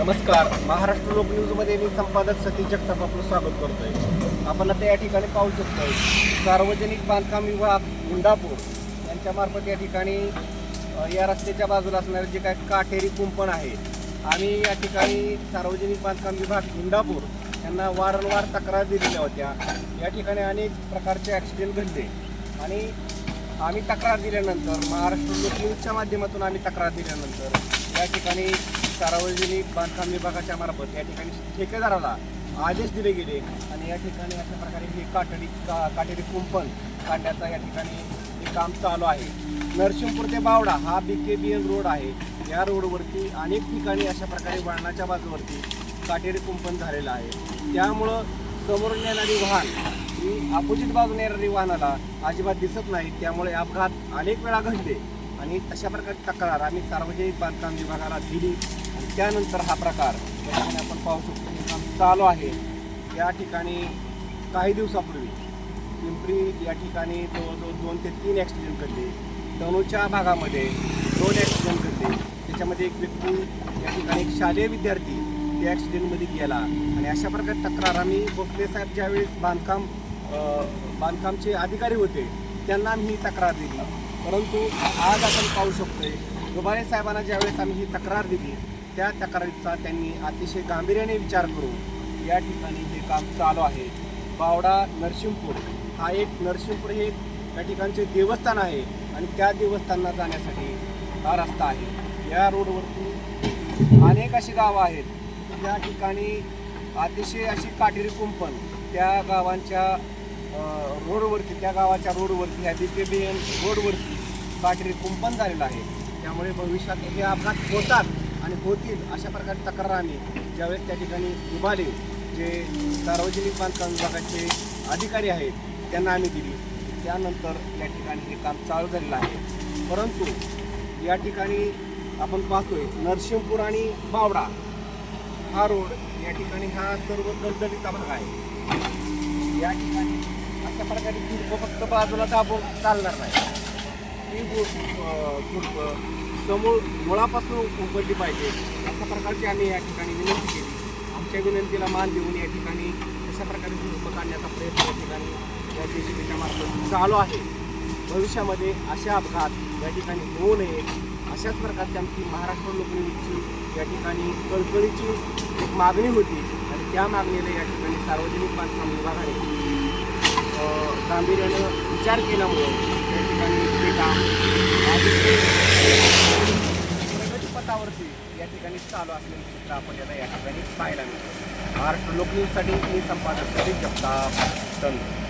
नमस्कार. महाराष्ट्र लोक न्यूजमध्ये मी संपादक सतीश जगताप आपलं स्वागत करतोय. आपण आता या ठिकाणी पाहू शकतोय सार्वजनिक बांधकाम विभाग इंदापूर यांच्यामार्फत या ठिकाणी या रस्त्याच्या बाजूला असणारे जे काय काटेरी कुंपण आहे आम्ही या ठिकाणी सार्वजनिक बांधकाम विभाग गुंडापूर यांना वारंवार तक्रार दिलेल्या होत्या. या ठिकाणी अनेक प्रकारचे ॲक्सिडेंट घडले. आणि आम्ही तक्रार दिल्यानंतर महाराष्ट्र लोक न्यूजच्या माध्यमातून आम्ही तक्रार दिल्यानंतर या ठिकाणी सार्वजनिक बांधकाम विभागाच्या मार्फत या ठिकाणी ठेकेदाराला आदेश दिले गेले. आणि या ठिकाणी अशा प्रकारे हे काटडी का काटेरी कुंपण काढण्याचा या ठिकाणी हे काम चालू आहे. नरसिंहपूर ते बावडा हा बी के बी एन रोड आहे. या रोडवरती अनेक ठिकाणी अशा प्रकारे वळणाच्या बाजूवरती काटेरी कुंपण झालेलं आहे. त्यामुळं समोरून येणारी वाहन ही अपोजिट बाजूने येणारी वाहनाला अजिबात दिसत नाही. त्यामुळे अपघात अनेक वेळा घडले. आणि अशा प्रकारची तक्रार आम्ही सार्वजनिक बांधकाम विभागाला दिली. आणि त्यानंतर हा प्रकार या ठिकाणी आपण पाहू शकतो हे काम चालू आहे. या ठिकाणी काही दिवसापूर्वी पिंपरी या ठिकाणी जवळजवळ दोन ते तीन ॲक्सिडेंट घडले. तणूच्या भागामध्ये दोन ॲक्सिडेंट घडले. त्याच्यामध्ये एक व्यक्ती या ठिकाणी एक शालेय विद्यार्थी त्या ॲक्सिडेंटमध्ये गेला. आणि अशा प्रकारे तक्रार आम्ही भोसले साहेब ज्यावेळेस बांधकाम बांधकामचे अधिकारी होते त्यांना आम्ही ही तक्रार दिली. परंतु आज आपण पाहू शकतोय दुबारे साहेबांना ज्यावेळेस आम्ही ही तक्रार दिली त्या तक्रारीचा त्यांनी अतिशय गांभीर्याने विचार करून या ठिकाणी हे काम चालू आहे. बावडा नरसिंहपूर हा एक नरसिंहपूर हे या ठिकाणचे देवस्थान आहे आणि त्या देवस्थानाला जाण्यासाठी हा रस्ता आहे. या रोडवरती अनेक अशी गावं आहेत. त्या ठिकाणी अतिशय अशी काटेरी कुंपण त्या गावांच्या रोडवरती त्या गावाच्या रोडवरती या बी के बी एन रोडवरती काटेरी कुंपण झालेलं आहे. त्यामुळे भविष्यात हे अपघात होतात आणि होतील अशा प्रकारे तक्रार आम्ही ज्यावेळेस त्या ठिकाणी उभाले जे सार्वजनिक बांधकाम विभागाचे अधिकारी आहेत त्यांना आम्ही दिली. त्यानंतर या ठिकाणी हे काम चालू झालेलं आहे. परंतु या ठिकाणी आपण पाहतोय नरसिंहपूर आणि बावडा हा रोड या ठिकाणी हा सर्व दलदलीचा भाग आहे. या ठिकाणी अशा प्रकारे झुडपं फक्त बाजूला दाबून चालणार नाही. ही झुडपं समोर मुळापासून उघडली पाहिजे. अशा प्रकारची आम्ही या ठिकाणी विनंती केली. आमच्या विनंतीला मान देऊन या ठिकाणी अशा प्रकारे झुडपं काढण्याचा प्रयत्न या ठिकाणी या जेसीबीच्या मार्फत चालू आहे. भविष्यामध्ये अशा अपघात या ठिकाणी होऊ नये. अशाच प्रकारची आमची महाराष्ट्र लोकनिधीची या ठिकाणी कळकळीची एक मागणी होती आणि त्या मागणीला या ठिकाणी सार्वजनिक बांधकाम विभागाने गांभीर्यानं विचार केल्यामुळं त्या ठिकाणी ते काम प्रगतीपथावरती या ठिकाणी चालू असलेलं चित्र आपल्याला या ठिकाणी पाहायला मिळतं. महाराष्ट्र लोकन्यूजसाठी मी संपादक सतीश जगताप धन्यवाद